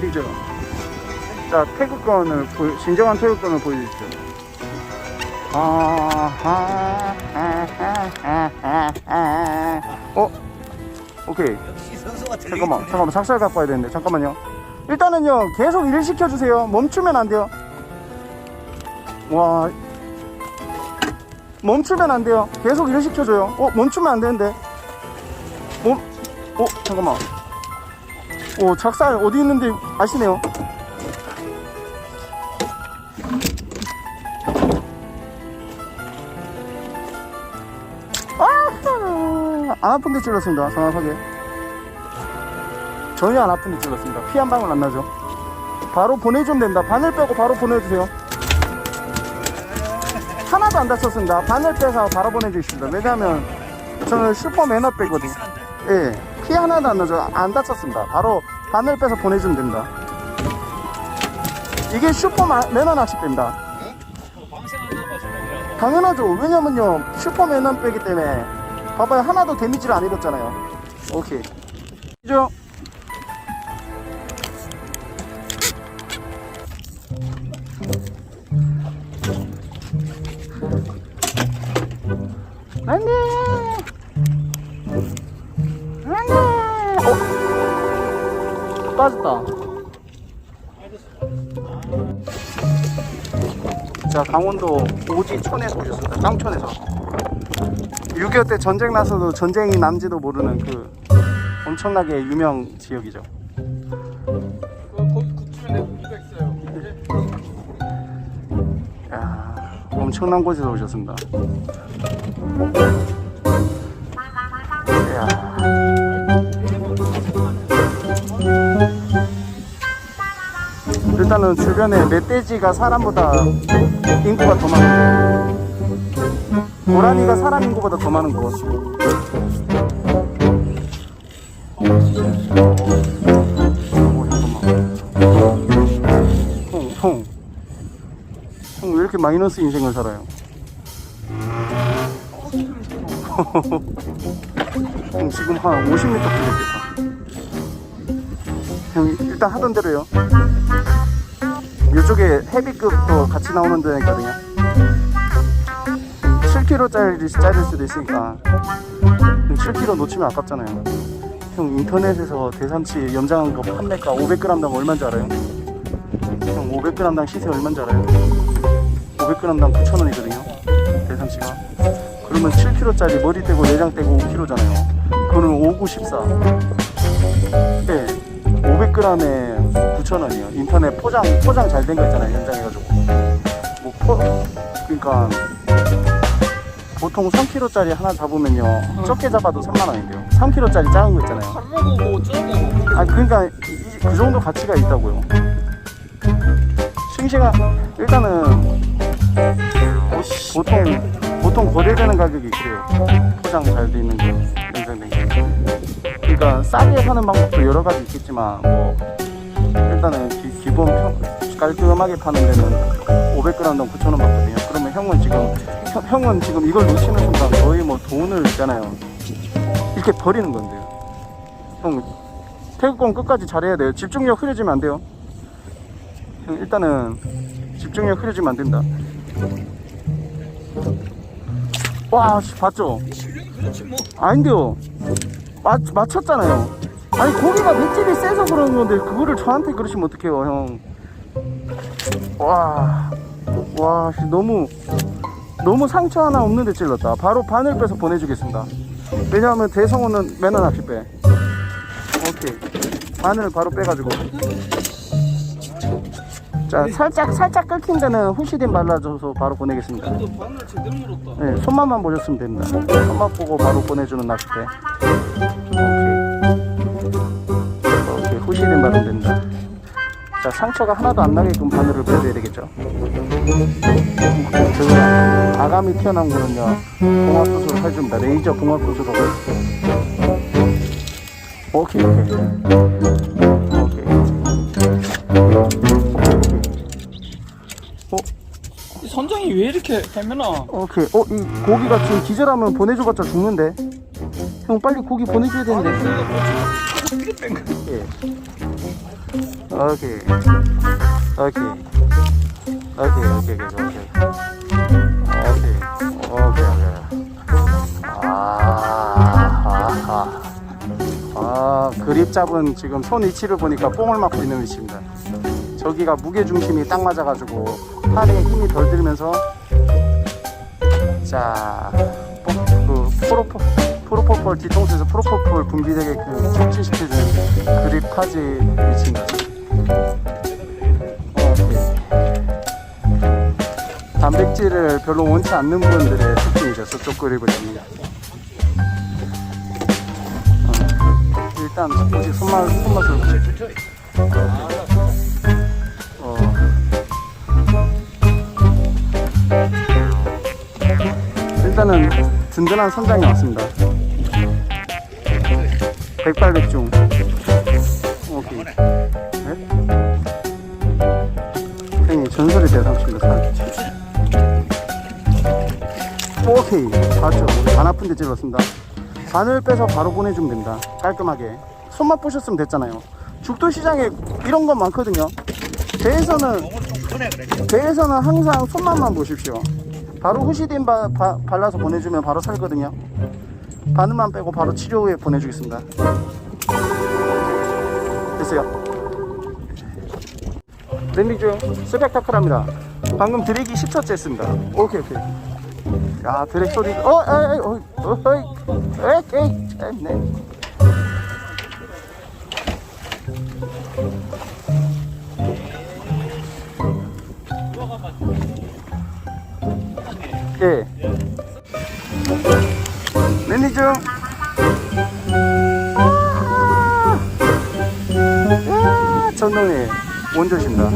드디어. 자, 태극권을, 보여, 진정한 태극권을 보여주십시오. 아, 아, 아, 아, 아, 아, 아. 어? 오케이. 잠깐만, 잠깐만, 작살 갖고 와야 되는데, 잠깐만요. 일단은요, 계속 일 시켜주세요. 멈추면 안 돼요. 와. 멈추면 안 돼요. 계속 일 시켜줘요. 어, 멈추면 안 되는데. 멈, 어, 잠깐만. 오, 작살 어디 있는지 아시네요. 아, 안 아픈 데 찔렀습니다. 정확하게. 전혀 안 아픈 데 찔렀습니다. 피 한 방울 안 나죠. 바로 보내주면 됩니다. 바늘 빼고 바로 보내주세요. 하나도 안 다쳤습니다. 바늘 빼서 바로 보내주십니다. 왜냐하면 저는 슈퍼 매너백거든요. 예, 피 하나도 안 나죠. 안 다쳤습니다. 바로 바늘 빼서 보내주면 됩니다. 이게 슈퍼 마- 매너 낚싯배입니다. 당연하죠. 왜냐면요, 슈퍼 매너배기 때문에 봐봐요. 하나도 데미지를 안 입었잖아요. 오케이. 이죠? 빠졌다. 자, 강원도 오지촌에서 오셨습니다. 쌍촌에서. 6.25 때 전쟁 나서도 전쟁이 난지도 모르는 그 엄청나게 유명 지역이죠. 야, 엄청난 곳에서 오셨습니다. 일단은 주변에 멧돼지가 사람보다 인구가 더 많고 고라니가 사람 인구보다 더 많은 왜 이렇게 마이너스 인생을 살아요? 형 지금 한 50m 풀렸겠다. 형 일단 하던 대로요. 이쪽에 헤비급도 같이 나오는 데가 있거든요. 7kg짜리 짜릴 수도 있으니까 7kg 놓치면 아깝잖아요. 형 인터넷에서 대삼치 염장한 거 판매가 500g당 얼마인 줄 알아요? 형 500g당 시세 얼마인 줄 알아요? 500g당 9,000원이거든요. 대삼치가. 그러면 7kg짜리 머리 떼고 내장 떼고 5kg잖아요. 그거는 5, 9, 14. 네. 500g에 9,000원이요. 인터넷 포장, 포장 잘 된 거 있잖아요. 현장해가지고. 뭐 포, 그러니까 보통 3kg짜리 하나 잡으면요. 적게 잡아도 3만원인데요. 3kg짜리 작은 거 있잖아요. 한국어 뭐 저거 아 그러니까 이- 이- 그 정도 가치가 있다고요. 싱싱한 일단은 보통 보통 거래되는 가격이 그래요. 포장 잘 돼 있는 거 인생된 게. 그러니까 싸게 사는 방법도 여러 가지 있겠지만 뭐 일단은 기, 본 평, 깔끔하게 파는 데는 500g당 9,000원 받거든요. 그러면 형은 지금 형, 형은 지금 이걸 놓치는 순간 거의 뭐 돈을 있잖아요. 이렇게 버리는 건데요. 형 태극권 끝까지 잘해야 돼요. 집중력 흐려지면 안 돼요. 형, 일단은 집중력 흐려지면 안 된다. 와, 씨, 봤죠? 뭐. 아닌데요. 맞, 맞췄잖아요. 아니, 고기가 맷집이 세서 그러는 건데, 그거를 저한테 그러시면 어떡해요, 형. 와, 와, 씨, 너무, 너무 상처 하나 없는데 찔렀다. 바로 바늘 빼서 보내주겠습니다. 왜냐하면 대성호는 매너 낚시 빼. 오케이. 바늘 바로 빼가지고. 자, 살짝, 살짝 끓긴 데는 후시딘 발라줘서 바로 보내겠습니다. 네, 손맛만 보셨으면 됩니다. 손맛 보고 바로 보내주는 낚싯대. 바르면 됩니다. 자, 상처가 하나도 안 나게끔 바늘을 빼줘야 되겠죠. 그 아감이 튀어나온 거는요, 봉합수술 해줍니다. 레이저 봉합수술로. 오케이, 오케이. 오케이. 어, 이 선장이 왜 이렇게 해면아? 오케이. 어, 이 고기가 지금 기절하면 보내줘봤자 죽는데. 형 빨리 고기 보내줘야 되는데. 오케이. 오케이. 오케이, 오케이, 오케이, 오케이. 오케이. 오케이, 오케이. 아, 아, 아. 아, 그립 잡은 지금 손 위치를 보니까 뽕을 맞고 있는 위치입니다. 저기가 무게 중심이 딱 맞아가지고 팔에 힘이 덜 들면서 자, 뽀- 그 프로포 프로포폴 뒤통수에서 프로포폴 분비되게 그 촉진시켜주는 그립 카지 위치입니다. 오케이. 단백질을 별로 원치 않는 분들의 특징이죠. 저쪽 그립을 잡는 게. 어, 일단 오직 손맛 손맛을 어. 일단은 든든한 선장이 왔습니다. 백발백중. 오케이. 네? 형님 전설의 대상치입니다. 오케이. 봤죠? 안 아픈데 찔렀습니다. 바늘 빼서 바로 보내주면 됩니다. 깔끔하게. 손맛 보셨으면 됐잖아요. 죽도 시장에 이런 건 많거든요. 배에서는 배에서는 항상 손맛만 보십시오. 바로 후시딘 바, 바- 발라서 보내주면 바로 살거든요. 바늘만 빼고 바로 치료 후에 보내주겠습니다. 됐어요. 랜딩 중 스펙타클합니다. 방금 드래기 10초째 했습니다. 오케이 오케이. 야 드랙 소리. 어, 에이, 어, 어, 에이, 에이, 에이, 에이, 네. 예. 중. 아, 야, 전동이 원조십니다.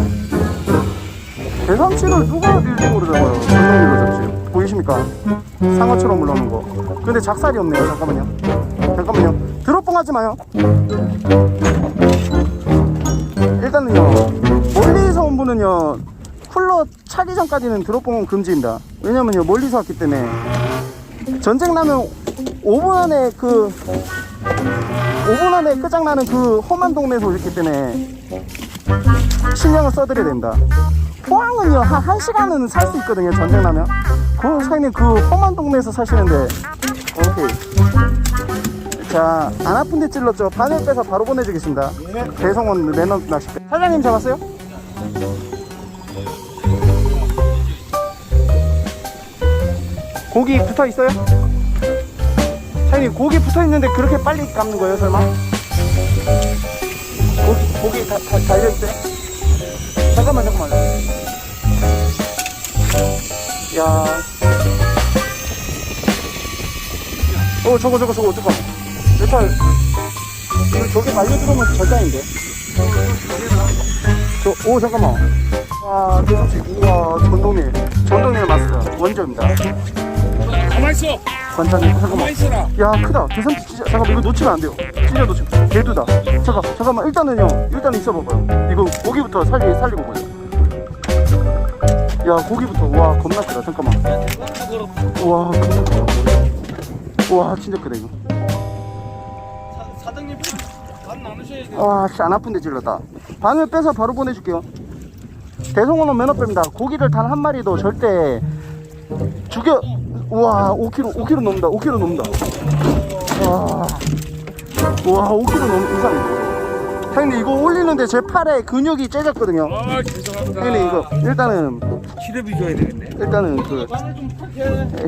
대상치를 누가 빌딩으로 잡아요? 전동리로 잡지. 보이십니까? 상어처럼 올라오는 거. 근데 작살이 없네요. 잠깐만요. 잠깐만요. 드롭봉 하지 마요. 일단은요, 멀리서 온 분은요, 쿨러 차기 전까지는 드롭봉은 금지입니다. 왜냐면요, 멀리서 왔기 때문에. 전쟁 나면 5분 안에 그, 5분 안에 끝장나는 그 험한 동네에서 오셨기 때문에 신경을 써드려야 됩니다. 포항은요, 한 1시간은 살 수 있거든요, 전쟁 나면. 그 사장님 그 험한 동네에서 사시는데, 오케이. 자, 안 아픈 데 찔렀죠? 바늘 빼서 바로 보내주겠습니다. 대성원 매너 낚싯배. 사장님 잡았어요? 고기 붙어 있어요? 사장님 고기 붙어 있는데 그렇게 빨리 감는 거예요, 설마? 고기 고기 다, 다 있어요? 잠깐만 잠깐만. 야. 어 저거 저거 저거 어떡하? 메탈. 이거 저게 말려 들어오면 절단인데. 저, 오 잠깐만. 와 대성씨 우와 전동일 전동일 마스터 원조입니다. 가만 있어. 관찰님 잠깐만. 야 크다. 대삼치 진짜 잠깐만 이거 놓치면 안 돼요. 진짜 놓치면. 개두다. 잠깐 잠깐만. 일단은요 일단 있어 봐봐요. 이거 고기부터 살리, 살리고 보세요 야 고기부터. 와 겁나 크다. 잠깐만. 와 겁나 크다. 와 진짜 크다 이거. 사, 사장님 반 나누셔야 돼. 와씨안 아픈데 질렀다. 바늘 빼서 바로 보내줄게요. 대성원은 매너빼입니다. 고기를 단 한 마리도 절대 죽여 우와 5kg 5kg 넘는다 5kg 넘는다. 와, 와 5kg 넘 이상해 형님 이거 올리는데 제 팔에 근육이 째졌거든요. 아 죄송합니다. 형님 이거 일단은 치료비 줘야 되겠네. 일단은 그 바늘 좀 탁해.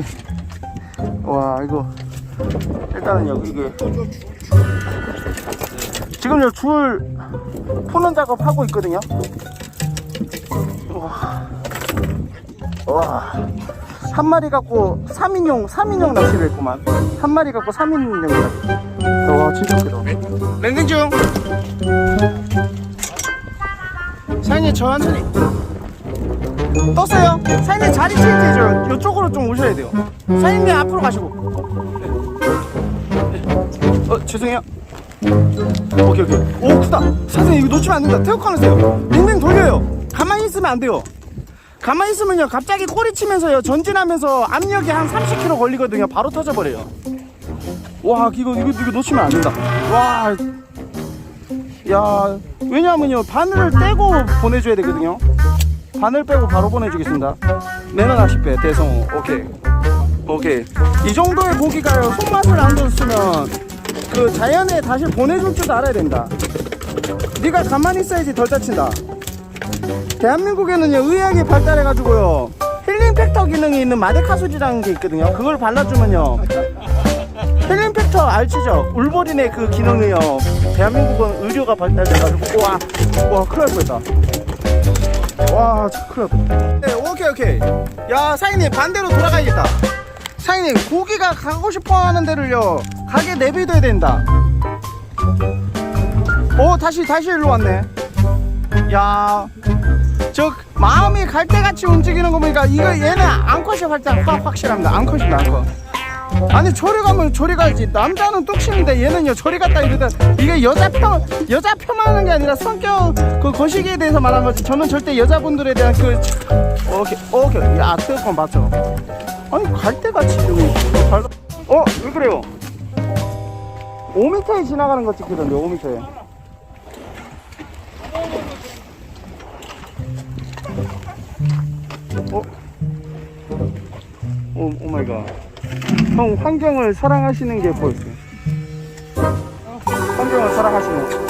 와 이거 일단은 여기 이게 지금 요 줄 푸는 작업 하고 있거든요. 와 한 마리 갖고 3인용 3인용 낚시를 했구만. 한 마리 갖고 3인용 낚시. 와 진짜 크다. 랜딩 중. 사장님 천천히. 떴어요. 사장님 자리 체인지해줘요 이쪽으로 좀 오셔야 돼요. 사장님 앞으로 가시고. 어 죄송해요. 오케이 오케이. 오 크다. 사장님 이거 놓치면 안 된다. 태국하세요. 링링 돌려요. 가만히 있으면 안 돼요 가만히 있으면요 갑자기 꼬리 치면서요 전진하면서 압력이 한 30kg 걸리거든요. 바로 터져버려요. 와 이거 이거 이거 놓치면 안 된다. 와. 야 왜냐하면요 바늘을 떼고 보내줘야 되거든요. 바늘 빼고 바로 보내주겠습니다. 낚싯배 대성호 오케이. 오케이. 이 정도의 고기가요 손맛을 안 줬으면 그 자연에 다시 보내줄 줄 알아야 된다. 네가 가만히 있어야지 덜 다친다 대한민국에는요 의학이 발달해가지고요 힐링 팩터 기능이 있는 마데카수지라는 게 있거든요. 그걸 발라주면요 힐링 팩터 알지죠? 울버린의 그 기능이요. 대한민국은 의료가 발달돼가지고 와, 와 큰일 날 뻔했다. 와 큰일 날 뻔했다. 네, 오케이 오케이. 야 사장님 반대로 돌아가야겠다. 사장님 고기가 가고 싶어 하는 데를요 가게 내비둬야 된다. 오 다시 다시 일로 왔네. 야, 저 마음이 갈대같이 움직이는 거 보니까 이거 얘는 암컷이 활짝 확 확실합니다. 암컷입니다, 암컷. 아니 저리 가면 저리 가야지. 남자는 뚝심인데 얘는요 저리 갔다 이러다 이게 여자 편 여자 폄하하는 게 아니라 성격 그 거시기에 대해서 말한 거지. 저는 절대 여자분들에 대한 그 오케이 오케이 야 뜨거운 거 맞죠? 아니 갈대같이 좀 발- 어? 왜 그래요? 5m에 지나가는 거 찍히던데 5m에. 어? 오, 오 마이 갓. 형 환경을 사랑하시는 게 보였어요. 환경을 사랑하시는.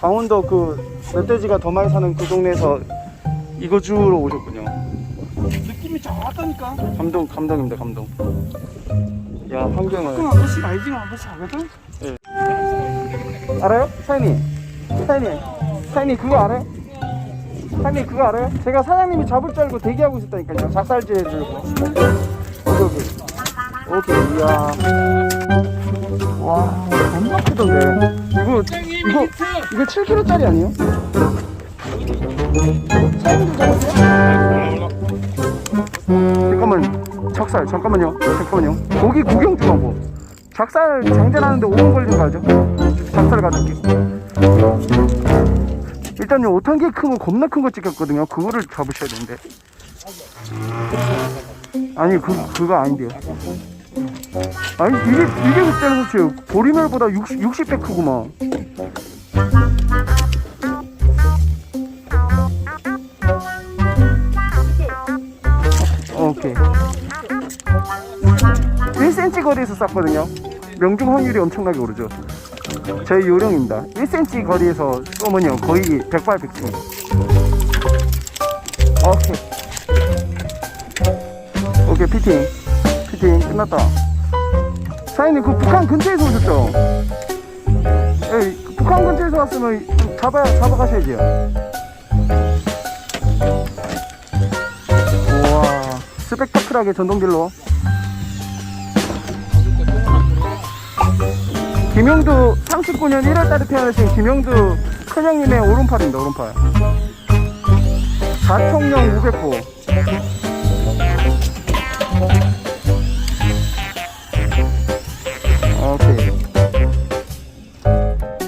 강원도 그 멧돼지가 더 많이 사는 그 동네에서 이거 주우러 오셨군요. 느낌이 좋았다니까. 감동, 감동입니다, 감동. 야, 환경을. 그럼 아저씨 알지 아저씨 알거든. 알아요? 사장님. 사장님. 사장님 그거 알아요? 사장님 그거 알아요? 제가 사장님이 잡을 줄 알고 대기하고 있었다니까요. 작살질 해주려고. 오케이, 오케이. 이야. 와, 겁나 크던데. 이거, 이거, 이거 7kg짜리 아니에요? 사장님도 잡았어요? 잠깐만, 작살, 잠깐만요. 잠깐만요. 고기 구경 좀 하고. 작살 장전하는데 5분 걸리는 거 알죠? 작살 가줄게. 일단요, 5탄개 큰거 겁나 큰 거 찍혔거든요. 그거를 잡으셔야 되는데. 아니, 그, 그거 아닌데요. 아니, 이게, 이게 그때는 그렇지. 보리멸보다 60, 60배 크구만. 오케이. 1cm 거리에서 쐈거든요. 명중 확률이 엄청나게 오르죠. 저희 요령입니다. 1cm 거리에서 쏘면요 거의 백발백중. 오케이. 오케이 피팅. 피팅 끝났다. 사장님 그 북한 근처에서 오셨죠? 예, 그 북한 근처에서 왔으면 좀 잡아 잡아가셔야죠. 우와 스펙타클하게 전동길로. 김용두 39년 1월달에 태어나신 김용두 큰형님의 오른팔입니다 오른팔. 자총령 500보 오케이.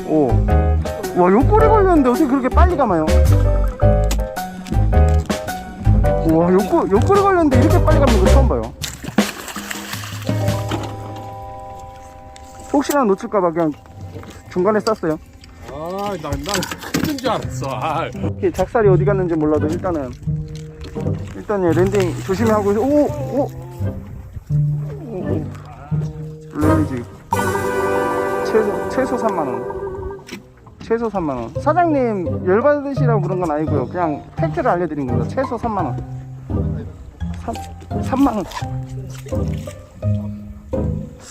오와 요꼬리 걸렸는데 어떻게 그렇게 빨리 감아요? 와 요꼬, 요꼬리 걸렸는데 이렇게 빨리 감는 거 처음 봐요 혹시나 놓칠까봐 그냥 중간에 쌌어요. 아, 난, 난 큰줄 알았어. 아. 이렇게 작살이 어디 갔는지 몰라도 일단은 일단 예, 랜딩 조심히 하고 있어. 오, 오, 오, 오. 랜디지 최소 최소 3만 원. 최소 3만 원. 사장님 열 받으시라고 그런 건 아니고요. 그냥 팩트를 알려드린 겁니다. 최소 3만 원. 3, 3만 원.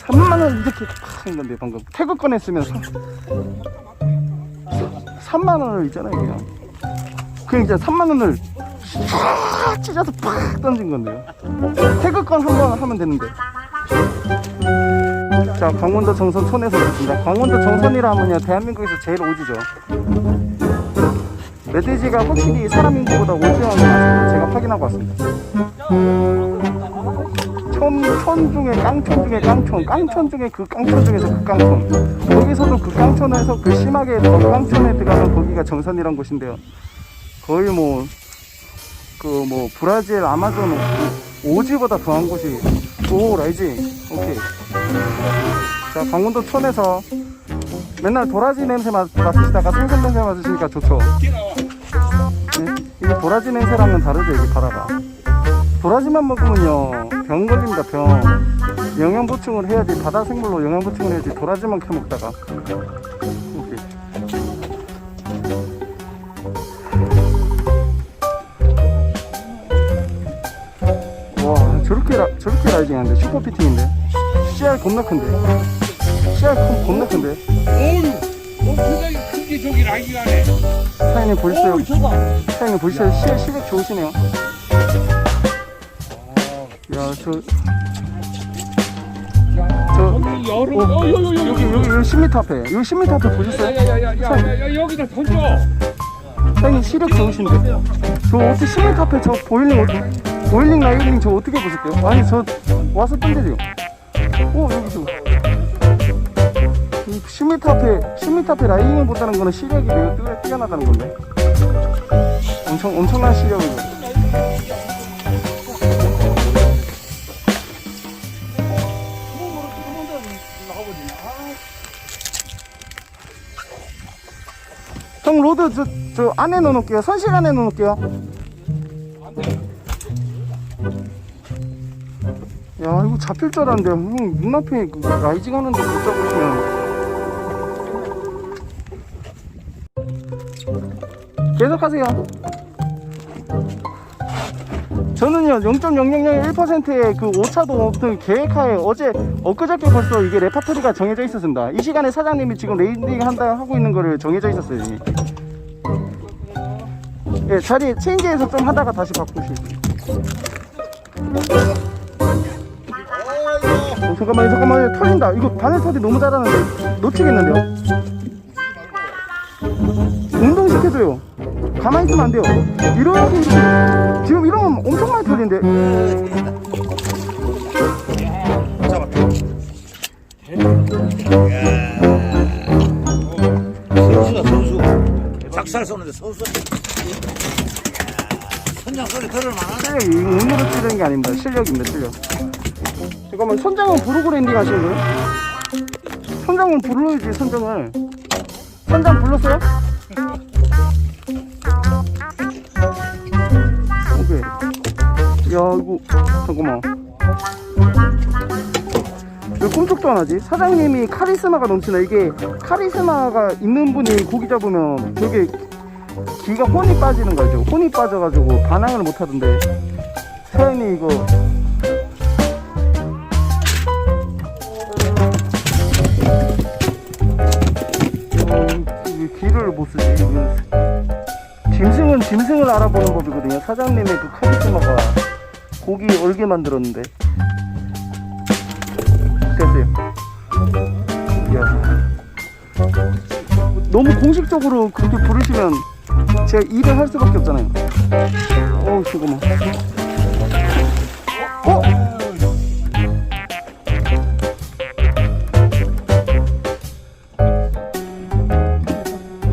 3만 원 이렇게 팍한 건데 방금 태그 꺼냈으면 3, 만 원을 있잖아요 그냥. 그냥 이제 3만 원을 팍 찢어서 팍 던진 건데요. 태그권 한번 하면 되는데. 자 강원도 정선 촌에서 오셨습니다. 강원도 정선이라 하면요 대한민국에서 제일 오지죠. 멧돼지가 확실히 사람 인구보다 오지하는 제가 확인하고 왔습니다 촌, 촌 중에 깡촌 중에 깡촌 깡촌 중에 그 깡촌 중에서 그 깡촌 거기서도 그 깡촌에서 그 심하게 더 깡촌에 들어가면 거기가 정선이란 곳인데요 거의 뭐 그 뭐 브라질 아마존 오- 오지보다 더한 곳이 오 라이지 오케이 자 강원도 촌에서 맨날 도라지 냄새 맡, 맡으시다가 생선 냄새 맡으시니까 좋죠. 네? 이게 도라지 냄새랑은 다르죠, 이게 바다가. 도라지만 먹으면요, 병 걸립니다, 병. 영양 보충을 해야지, 바다 생물로 영양 보충을 해야지, 도라지만 캐먹다가. 이렇게. 와, 저렇게, 라, 저렇게 라이징 하는데, 슈퍼 피팅인데. 씨알 겁나 큰데. 씨알 컵 겁나 큰데. 어유, 어, 굉장히 큰게 저기 라이기가네. 사장님 저거. 사장님 보셨어요? 씨알 시력 좋으시네요. 야, 저, 저, 저기 여름, 어, 어, 여, 여, 여, 여기, 여기. 여기, 여기 10m 앞에. 여기 10m 앞에 보셨어요? 야, 야, 야, 야, 야, 야, 여기다 던져. 사장님 시력 좋으신데. 저 어떻게 10m 앞에 저 보일링, 어떻게, 보일링 라이딩 저 어떻게 보실게요? 아니, 저 와서 던지세요. 어, 여기 저. 이 10m 앞에, 10m 앞에 라이딩을 본다는 거는 시력이 매우 뛰어- 뛰어나다는 건데. 엄청, 엄청난 시력이죠. 형 로드 저, 저 안에 넣어놓을게요. 선실 안에 넣어놓을게요. 야 이거 잡힐 줄 알았는데 형 눈앞에 그 라이징 하는데 못 잡으시면. 계속하세요 저는요 0.0001%의 그 오차도 없던 계획하에 어제 엊그저께 벌써 이게 레파토리가 정해져 있었습니다. 이 시간에 사장님이 지금 레이딩 한다 하고 있는 거를 정해져 있었어요 이미. 예, 자리 체인지에서 좀 하다가 다시 바꾸시고 어, 잠깐만요 잠깐만요. 털린다. 이거 바늘 터지 너무 잘하는데 놓치겠는데요? 운동시켜줘요 가만히 있으면 안 돼요. 이렇게 이렇게 지금 이러면 엄청 많이 털린데. 선수다 선수. 작살 쏘는데 선수. 선장 소리 들을 만하네. 네, 운으로 찌르는 게 아닙니다. 실력입니다 실력. 잠깐만 선장은 부르고 랜딩 하시는 거예요? 선장은 불러야지 선장을. 선장 불렀어요? 이거 잠깐만 왜 꿈쩍도 안 하지? 사장님이 카리스마가 넘치나 이게 카리스마가 있는 분이 고기 잡으면 되게 기가 혼이 빠지는 거죠. 혼이 빠져가지고 반항을 못 하던데. 사연이 이거. 어, 이 길을 못 쓰지. 짐승은 짐승을 알아보는 법이거든요. 사장님의 그 카리스마가 고기 얼게 만들었는데. 됐어요. 이야. 너무 공식적으로 그렇게 부르시면 제가 일을 할 수밖에 없잖아요. 어우, 잠깐만. 어?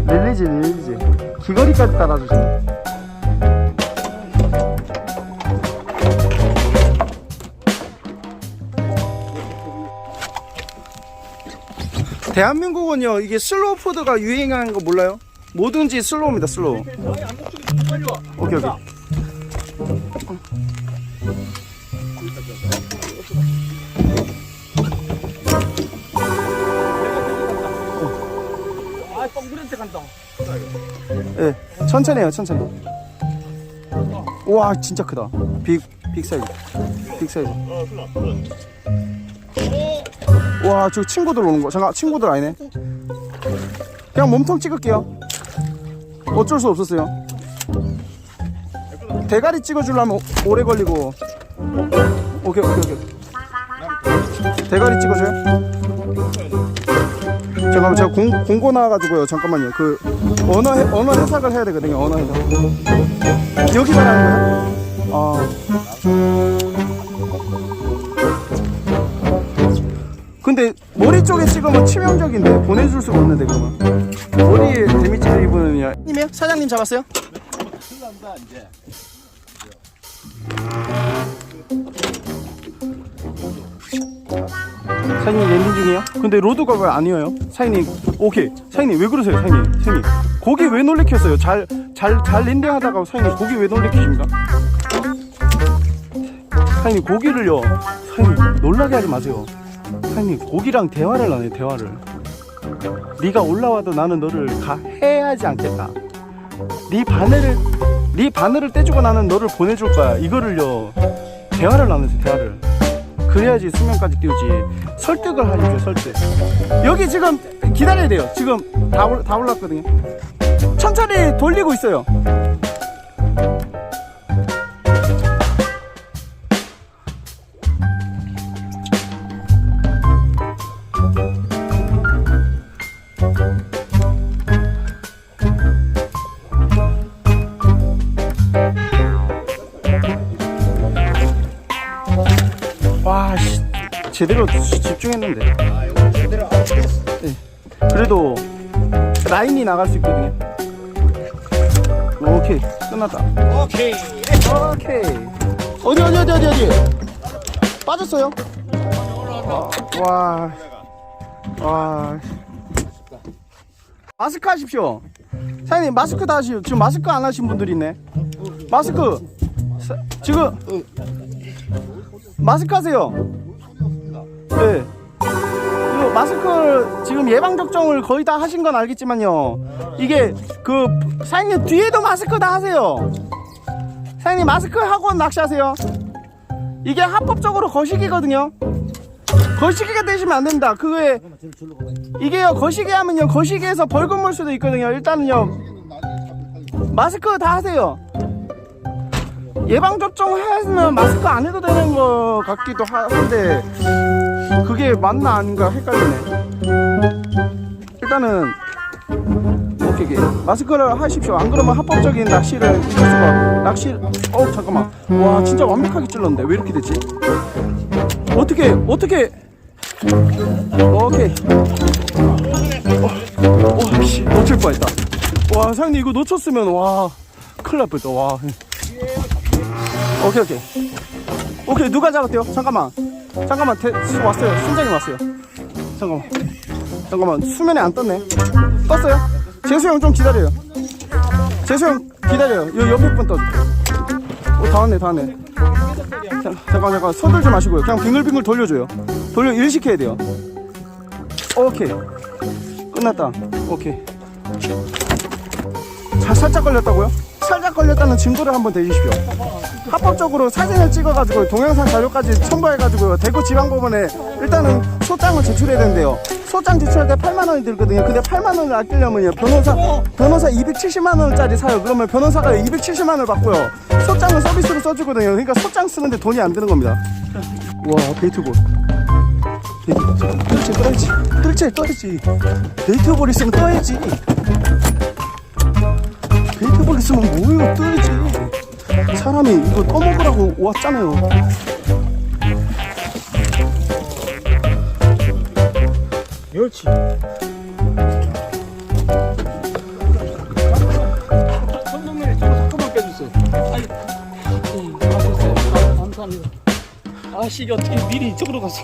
릴리지, 릴리지. 귀걸이까지 따라주시네. 대한민국은요, 이게 슬로우 푸드가 유행하는 거 몰라요? 뭐든지 슬로우입니다, 슬로우. 오케이, 오케이. 아, 간다. 예, 천천히 해요, 천천히. 와, 진짜 크다. 빅, 빅 사이즈. 빅 사이즈. 와, 저 친구들 오는 거. 잠깐, 친구들 아니네. 그냥 몸통 찍을게요. 어쩔 수 없었어요. 대가리 찍어주려면 오- 오래 걸리고. 오케이, 오케이, 오케이. 대가리 찍어줘요? 잠깐만, 제가 공, 공고 나와가지고요. 잠깐만요. 그, 언어, 해- 언어 해석을 해야 되거든요. 언어 해석. 여기 말하는 거예요? 아. 근데 머리 쪽에 찍으면 치명적인데 보내줄 수가 없는데 그러면 머리에 데미지를 입으느냐 님이요? 사장님 잡았어요? 사장님 랜딩 중이에요? 근데 로드가 왜 아니에요? 사장님 오케이 사장님 왜 그러세요 사장님 사장님 고기 왜 놀래켰어요? 잘 잘잘 랜딩 하다가 사장님 고기 왜 놀래키십니까? 사장님 고기를요 사장님 놀라게 하지 마세요 사장님 고기랑 대화를 나눠요 대화를. 네가 올라와도 나는 너를 가 해야지 않겠다. 네 바늘을 네 바늘을 떼주고 나는 너를 보내줄 거야. 이거를요 대화를 나누세요 대화를. 그래야지 수면까지 띄우지. 설득을 하십시오 설득. 여기 지금 기다려야 돼요. 지금 다, 올, 다 올랐거든요. 천천히 돌리고 있어요 제대로 집중했는데. 네. 그래도 라인이 나갈 수 있거든요. 오케이. 끝났다. 오케이. 오케이. 어디 어디 어디 어디 어디? 빠졌어요? 와, 와. 마스크 하십시오. 사장님 마스크 다 하시오 지금 마스크 안 하신 분들이 있네. 마스크. 사- 지금. 마스크 하세요 네 이거 마스크 지금 예방 접종을 거의 다 하신 건 알겠지만요 이게 그 사장님 뒤에도 마스크 다 하세요 사장님 마스크 하고 낚시하세요. 이게 합법적으로 거시기거든요. 거시기가 되시면 안 됩니다. 그게 이게요 거시기 하면요 거시기에서 벌금 물 수도 있거든요. 일단은요 마스크 다 하세요. 예방 접종 하면 마스크 안 해도 되는 것 같기도 한데 그게 맞나 아닌가 헷갈리네. 일단은 오케이, 오케이. 마스크를 하십시오. 안 그러면 합법적인 낚시를 할 수가 낚시. 어 잠깐만. 와 진짜 완벽하게 찔렀는데 왜 이렇게 됐지? 어떻게 어떻게? 오케이. 어, 놓칠 뻔했다. 와 사장님 이거 놓쳤으면 와 큰일 날 뻔했다. 와. 오케이 오케이. 오케이 누가 잡았대요? 잠깐만. 잠깐만 대, 왔어요. 순장님 왔어요. 잠깐만. 잠깐만 수면에 안 떴네. 떴어요? 재수 형 좀 기다려요. 재수 형 기다려요. 요 옆에 분 떠줄게. 오, 다 왔네, 다 왔네. 자, 잠깐, 잠깐. 서들지 마시고요. 그냥 빙글빙글 돌려줘요. 돌려, 일 시켜야 돼요. 오케이. 끝났다. 오케이. 자, 살짝 걸렸다고요? 살짝 걸렸다는 증거를 한번 대주십시오. 합법적으로 사진을 찍어가지고 동영상 자료까지 첨부해가지고 대구 지방법원에 일단은 소장을 제출해야 되는데요. 소장 제출할 때 8만 원이 들거든요. 근데 8만 원을 아끼려면요 변호사 변호사 270만 원짜리 사요. 그러면 변호사가 270만 원을 받고요. 소장을 서비스로 써주거든요. 그러니까 소장 쓰는데 돈이 안 드는 겁니다. 와 베이트볼. 떠야지 떠야지 떠야지 떠야지. 베이트볼 있으면 떠야지. 베이트볼 있으면 뭐예요 떠야지. 사람이 이거 떠먹으라고 왔잖아요. 멸치. 선동면에 좀 잠깐만 빼주세요. 아니, 음, 알았어요. 아, 감사합니다. 아씨 이게 어떻게 미리 이쪽으로 갔어?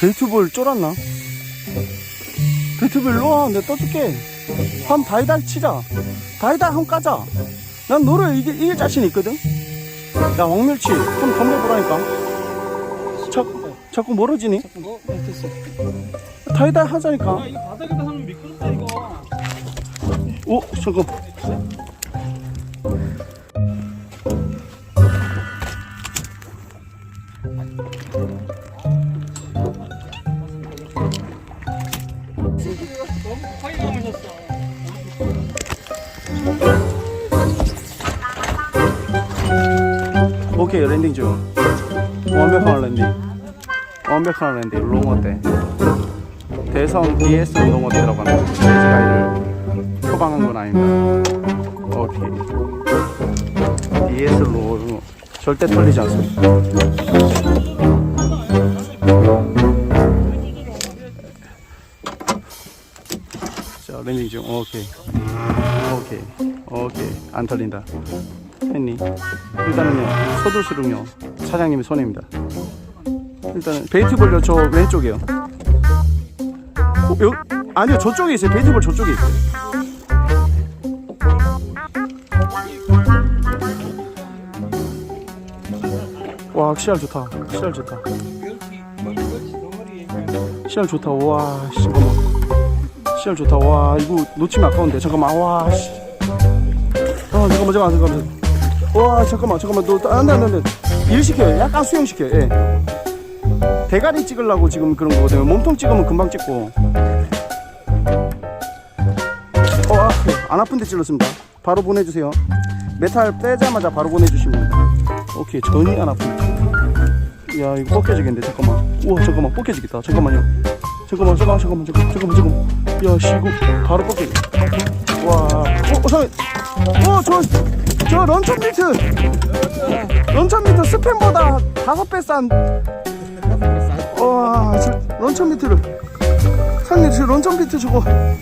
베이트볼 쫄았나? 베이트볼 일로 와. 내가 떠줄게. 한 다이다이 치자. 다이다이 한 까자. 난 너를 이길, 이길 자신 있거든? 야, 왕멸치. 좀 덤벼보라니까. 자, 자꾸 멀어지니? 뭐? 네, 됐어. 다이다이 하자니까. 아 이거 바닥에다 하면 미끄럽다 이거. 오, 잠깐. 랜딩 중. 완벽한 랜딩. 완벽한 랜딩. 롱어 때. 대성 DS 롱어 때라고 하는 돼지가이를 표방한 건 아닙니다. 오케이. DS 롱어 절대 털리지 않습니다. 자, 랜딩 중. 오케이. 오케이. 오케이. 안 털린다. 했니? 일단은요 서둘수룩요 사장님의 손해입니다. 일단은 베이트볼요 저 왼쪽이요. 어, 여, 아니요 저쪽에 있어요. 베이트볼 저쪽에 있어요. 와 시알 좋다. 시알 좋다. 시알 좋다. 와 씨, 잠깐만 시알 좋다. 와 이거 놓치면 아까운데. 잠깐만. 와씨. 아 잠깐만 잠깐만 잠깐만 와 잠깐만 잠깐만. 너 안돼 안돼 안돼 일 시켜요? 약간 수영 시켜요 예. 대가리 찍으려고 지금 그런 거거든요. 몸통 찍으면 금방 찍고. 어 아프 안 아픈데 찔렀습니다. 바로 보내주세요. 메탈 빼자마자 바로 보내주시면 됩니다. 오케이 전혀 안 아픕니다 야 이거 벗겨지겠는데 잠깐만. 우와 잠깐만. 벗겨지겠다. 잠깐만요. 잠깐만 잠깐만 잠깐만 잠깐만 잠깐만 잠깐만. 야씨 이거 바로 벗겨져 와. 어, 어 잠깐 어저 저 런천 미트. 런천 미트 스팸보다 다섯 배싼. 와저 런천 미트를. 사장님 저 런천 미트 저거